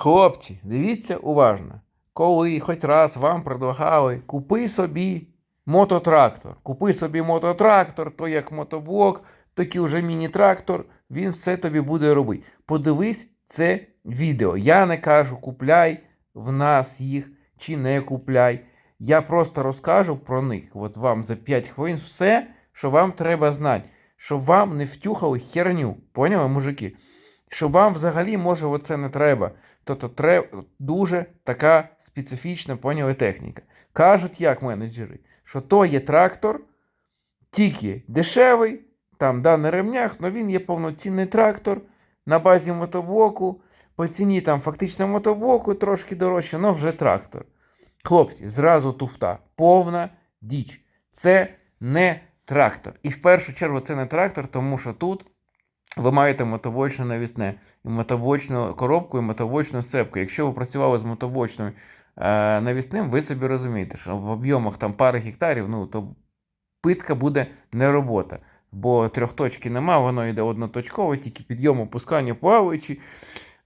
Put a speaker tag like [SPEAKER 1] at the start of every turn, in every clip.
[SPEAKER 1] Хлопці, дивіться уважно. Коли хоч раз вам предлагали, купи собі мототрактор. Купи собі мототрактор, то як мотоблок, так і вже міні-трактор, він все тобі буде робити. Подивись це відео. Я не кажу, купляй в нас їх чи не купляй. Я просто розкажу про них. От вам за 5 хвилин все, що вам треба знати. Щоб вам не втюхали херню. Поняли, мужики? Що вам взагалі може оце не треба. Тобто треба дуже така специфічна поняли техніка. Кажуть, як менеджери, що то є трактор, тільки дешевий, там да, на ремнях, але він є повноцінний трактор на базі мотоблоку. По ціні там фактично мотоблоку трошки дорожче, але вже трактор. Хлопці, зразу туфта. Повна діч. Це не трактор. І в першу чергу це не трактор, тому що тут ви маєте мотоблочне навісне, і мотоблочну коробку, і мотоблочну сцепку. Якщо ви працювали з мотоблочним е, навісним, ви собі розумієте, що в об'ємах там пари гектарів, ну то питка буде не робота. Бо трьохточки нема, воно йде одноточково, тільки підйом, опускання, плаваючи.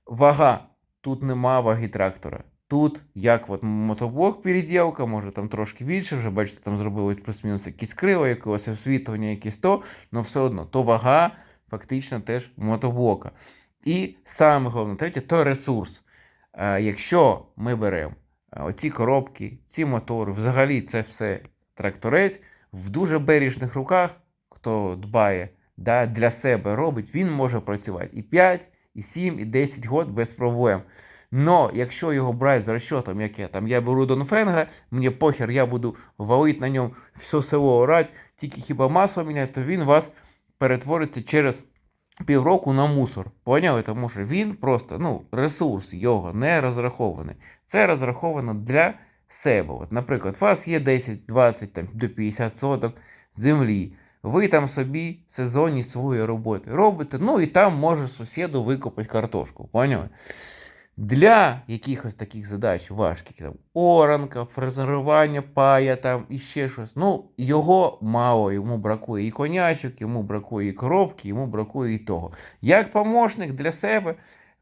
[SPEAKER 1] Вага. Тут нема ваги трактора. Тут, як от мотоблок переділка, може там трошки більше, вже бачите, там зробили плюс-мінус якісь крила, якогось освітлення, якісь то, але все одно, то вага фактично теж мотоблока. І саме головне, третє, то ресурс. Е, Якщо ми беремо е, оці коробки, ці мотори, взагалі це все тракторець в дуже бережних руках, хто дбає да, для себе робить, він може працювати і 5, і 7, і 10 років без проблем. Но якщо його брати з розчетом, як я там, я беру Донфенга, мені похер, я буду валити на ньому все село орать, тільки хіба масу міняти, то він вас перетвориться через півроку на мусор. Поняли? Тому що він просто, ну, ресурс його не розрахований. Це розраховано для себе. От, наприклад, у вас є 10, 20 там, до 50 соток землі. Ви там собі сезонні свої роботи робите, ну і там може сусіду викопати картошку. Поняли? Для якихось таких задач важких, там, оранка, фрезерування пая там і ще щось. Ну, його мало, йому бракує і конячок, йому бракує і коробки, йому бракує і того. Як помощник для себе,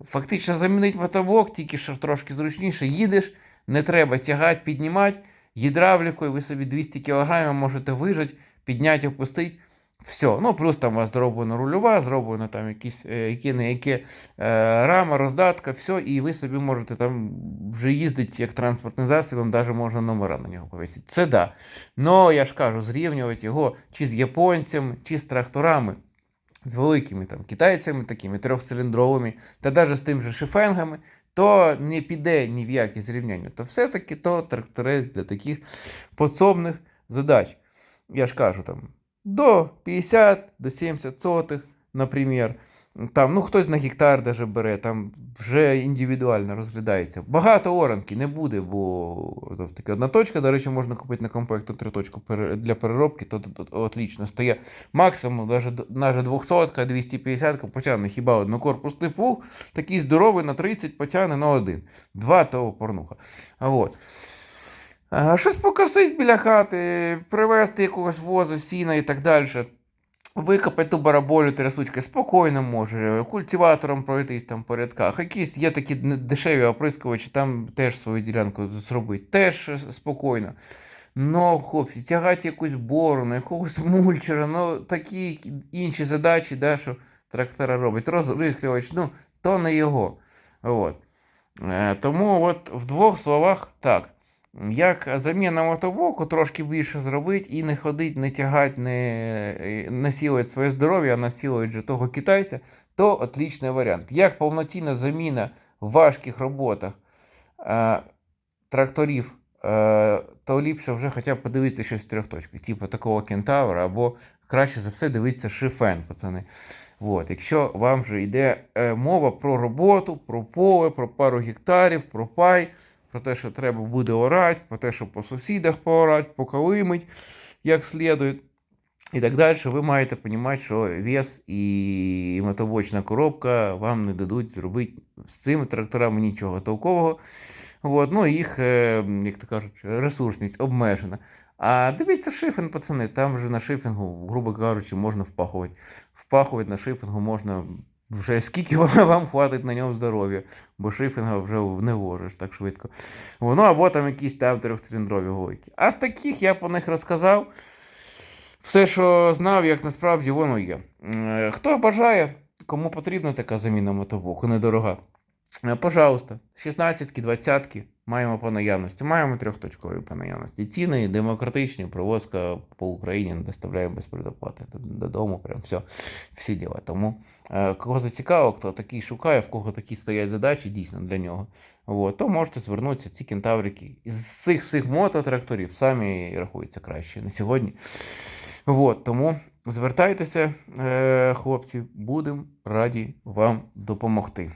[SPEAKER 1] фактично замінить мотоблок, тільки що трошки зручніше, їдеш, не треба тягати, піднімати, гідравлікою ви собі 200 кг можете вижати, підняти, опустити. Все, ну плюс там у вас зроблена рульова, зроблена там якісь е, які не які е, рама, роздатка, все, і ви собі можете там вже їздити як транспортним засобом, навіть можна номера на нього повісити. Це да. Но я ж кажу, зрівнювати його чи з японцями, чи з тракторами, з великими там китайцями, такими трьохциліндровими, та навіть з тим же шифенгами, то не піде ні в яке зрівняння. То все-таки то тракторець для таких подсобних задач. Я ж кажу там до 50, до 70 сотих, наприклад. Там, ну, хтось на гектар даже бере, там вже індивідуально розглядається. Багато оранки не буде, бо то, одна точка, до речі, можна купити на комплект то три точку для переробки, то, то, то отлично стає. Максимум, навіть, навіть 200 250 потягне хіба однокорпусний плуг, такий здоровий на 30 потягне на один. Два того порнуха. А от. Щось покосить біля хати, привезти якогось возу, сіна і так далі. Викопати ту бараболю трясучки спокійно може, культиватором пройтись там по рядках. Якісь є такі дешеві оприскувачі, там теж свою ділянку зробити, теж спокійно. Ну, хлопці, тягати якусь борону, якогось мульчера, ну такі інші задачі, да, що трактора робить. Розрихлювач, ну, то не його. От. Е, Тому от в двох словах так. Як заміна мотоблоку трошки більше зробити і не ходить, не тягати, не насілувати своє здоров'я, а насілувати же того китайця, то отличний варіант. Як повноцінна заміна в важких роботах е, тракторів, е, то ліпше вже хоча б подивитися щось з трьох точок, типу такого кентавра, або краще за все дивитися шифен, пацани. От, якщо вам вже йде е, мова про роботу, про поле, про пару гектарів, про пай про те, що треба буде орати, про те, що по сусідах поорати, поколимить як слідує. І так далі, ви маєте розуміти, що вес і мотобочна коробка вам не дадуть зробити з цими тракторами нічого толкового. От, ну, їх, е, як то кажуть, ресурсність обмежена. А дивіться шифінг, пацани, там вже на шифінгу, грубо кажучи, можна впахувати. Впахувати на шифінгу можна вже скільки вам, хватить на ньому здоров'я, бо шифінга вже не вложиш так швидко. Воно або там якісь там трьохциліндрові гойки. А з таких я по них розказав. Все, що знав, як насправді воно є. Е, Хто бажає, кому потрібна така заміна мотобоку, недорога. Е, Пожалуйста, 16-ки, 20-ки маємо по наявності. Маємо трьохточкові по наявності. Ціни демократичні, провозка по Україні не доставляємо без предоплати додому. Прям все, всі діла. Тому е, кого зацікавило, хто такий шукає, в кого такі стоять задачі дійсно для нього. От, то можете звернутися, ці кентаврики. Із цих всіх мототракторів самі рахуються краще на сьогодні. От, тому звертайтеся, е, хлопці, будемо раді вам допомогти.